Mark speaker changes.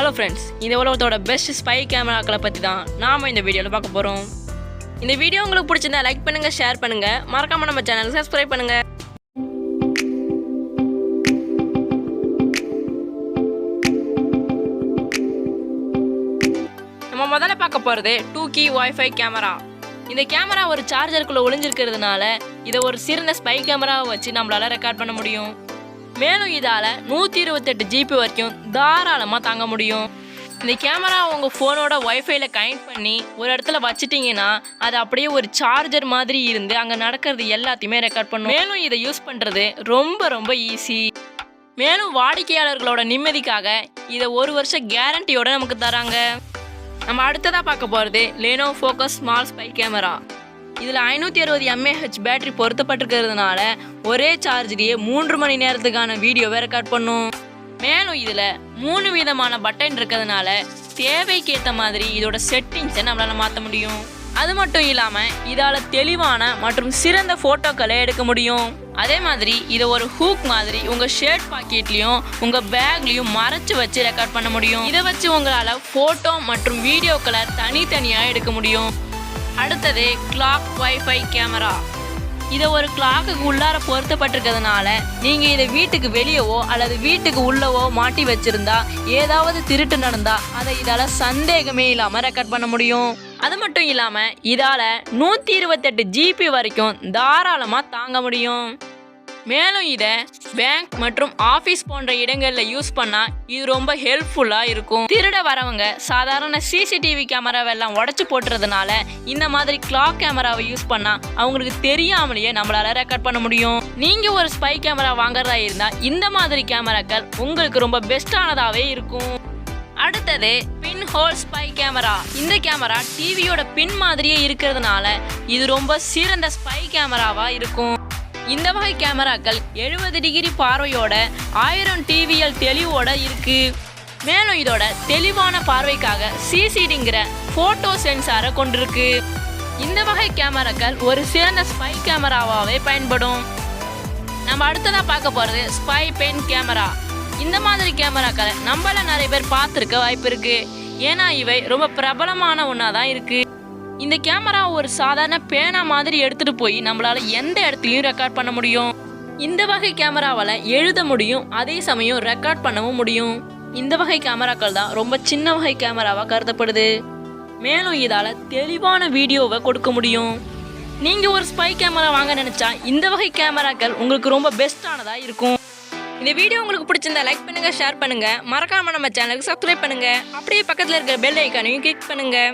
Speaker 1: Hello friends இந்த உலகத்தோட best spy கேமராக்களை பற்றி தான் நாம் இந்த வீடியோவில் பார்க்க போகிறோம் இந்த வீடியோ உங்களுக்கு பிடிச்சிருந்தா லைக் பண்ணுங்கள் ஷேர் பண்ணுங்கள் மறக்காமல் நம்ம சேனலுக்கு சப்ஸ்கிரைப் பண்ணுங்கள் நம்ம முதல்ல பார்க்க போகிறது டூ கி ஒய்ஃபை கேமரா. இந்த கேமரா ஒரு சார்ஜருக்குள்ளே ஒளிஞ்சிருக்கிறதுனால இதை ஒரு சிறந்த ஸ்பை கேமராவை வச்சு நம்மளால் ரெக்கார்ட் பண்ண முடியும். மேலும் இதால் நூற்றி இருபத்தெட்டு ஜிபி வரைக்கும் தாராளமாக தாங்க முடியும். இந்த கேமரா உங்கள் ஃபோனோட ஒய்ஃபைல கனெக்ட் பண்ணி ஒரு இடத்துல வச்சுட்டிங்கன்னா அது அப்படியே ஒரு சார்ஜர் மாதிரி இருந்து அங்கே நடக்கிறது எல்லாத்தையுமே ரெக்கார்ட் பண்ணும். மேலும் இதை யூஸ் பண்ணுறது ரொம்ப ரொம்ப ஈஸி மேலும் வாடிக்கையாளர்களோட நிம்மதிக்காக இதை ஒரு வருஷம் கேரண்டியோட நமக்கு தராங்க. நம்ம அடுத்ததாக பார்க்க போகிறது Leno focus small spy camera இதில் ஐநூற்றி அறுபது எம்ஏஹெச் பேட்டரி பொருத்தப்பட்டிருக்கிறதுனால ஒரே சார்ஜ்லேயே மூன்று மணி நேரத்துக்கான வீடியோவை ரெக்கார்ட் பண்ணும். மேலும் இதில் மூணு விதமான பட்டன் இருக்கிறதுனால தேவைக்கு ஏற்ற மாதிரி இதோட செட்டிங்ஸை நம்மளால் மாற்ற முடியும். அது மட்டும் இல்லாமல் இதால் தெளிவான மற்றும் சிறந்த ஃபோட்டோக்களை எடுக்க முடியும். அதே மாதிரி இதை ஒரு ஹூக் மாதிரி உங்கள் ஷர்ட் பாக்கெட்லேயும் உங்கள் பேக்லேயும் மறைச்சு வச்சு ரெக்கார்ட் பண்ண முடியும். இதை வச்சு உங்களால் ஃபோட்டோ மற்றும் வீடியோக்களை தனித்தனியாக எடுக்க முடியும். அடுத்தது கிளாக் வைஃபை கேமரா இதை ஒரு கிளாக்குக்கு உள்ளார பொருத்தப்பட்டிருக்கிறதுனால நீங்கள் இதை வீட்டுக்கு வெளியவோ அல்லது வீட்டுக்கு உள்ளவோ மாட்டி வச்சிருந்தா ஏதாவது திருட்டு நடந்தா அதை இதால் சந்தேகமே இல்லாமல் ரெக்கார்ட் பண்ண முடியும். அது மட்டும் இல்லாமல் இதால் நூற்றி இருபத்தெட்டு ஜிபி வரைக்கும் தாராளமாக தாங்க முடியும். மேலும் இதை பேங்க் மற்றும் ஆஃபீஸ் போன்ற இடங்களில் யூஸ் பண்ணால் இது ரொம்ப ஹெல்ப்ஃபுல்லாக இருக்கும். திருட வரவங்க சாதாரண சிசிடிவி கேமராவெல்லாம் உடச்சி போட்டுறதுனால இந்த மாதிரி கிளாக் கேமராவை யூஸ் பண்ணால் அவங்களுக்கு தெரியாமலேயே நம்மளால ரெக்கார்ட் பண்ண முடியும். நீங்கள் ஒரு ஸ்பை கேமரா வாங்குறதா இருந்தால் இந்த மாதிரி கேமராக்கள் உங்களுக்கு ரொம்ப பெஸ்ட்டானதாகவே இருக்கும். அடுத்தது பின் ஹோல் ஸ்பை கேமரா இந்த கேமரா டிவியோட பின் மாதிரியே இருக்கிறதுனால இது ரொம்ப சிறந்த ஸ்பை கேமராவா இருக்கும். இந்த வகை கேமராக்கள் எழுபது டிகிரி பார்வையோட ஆயிரம் டிவிஎல் தெளிவோட இருக்கு. மேலும் இதோட தெளிவான பார்வைக்காக சிசிடிங்கிற போட்டோ சென்சாரை கொண்டிருக்கு. இந்த வகை கேமராக்கள் ஒரு சிறந்த ஸ்பை கேமராவாகவே பயன்படும். நம்ம அடுத்ததாக பார்க்க போகிறது ஸ்பை பென் கேமரா. இந்த மாதிரி கேமராக்களை நம்மள நிறைய பேர் பார்த்துருக்க வாய்ப்பு இருக்குது ஏன்னா இவை ரொம்ப பிரபலமான ஒன்றா தான் இருக்குது இந்த கேமரா ஒரு சாதாரண பேனா மாதிரி எடுத்துட்டு போய் நம்மளால எந்த இடத்துலையும் ரெக்கார்ட் பண்ண முடியும். இந்த வகை கேமராவால் எழுத முடியும் அதே சமயம் ரெக்கார்ட் பண்ணவும் முடியும். இந்த வகை கேமராக்கள் தான் ரொம்ப சின்ன வகை கேமராவாக கருதப்படுது. மேலும் இதால் தெளிவான வீடியோவை கொடுக்க முடியும். நீங்கள் ஒரு ஸ்பை கேமரா வாங்க நினச்சா இந்த வகை கேமராக்கள் உங்களுக்கு ரொம்ப பெஸ்ட்டானதாக இருக்கும். இந்த வீடியோ உங்களுக்கு பிடிச்சிருந்தா லைக் பண்ணுங்கள் ஷேர் பண்ணுங்கள் மறக்காமல் நம்ம சேனலுக்கு சப்ஸ்கிரைப் பண்ணுங்கள் அப்படியே பக்கத்தில் இருக்கிற பெல் ஐக்கானையும் கிளிக் பண்ணுங்கள்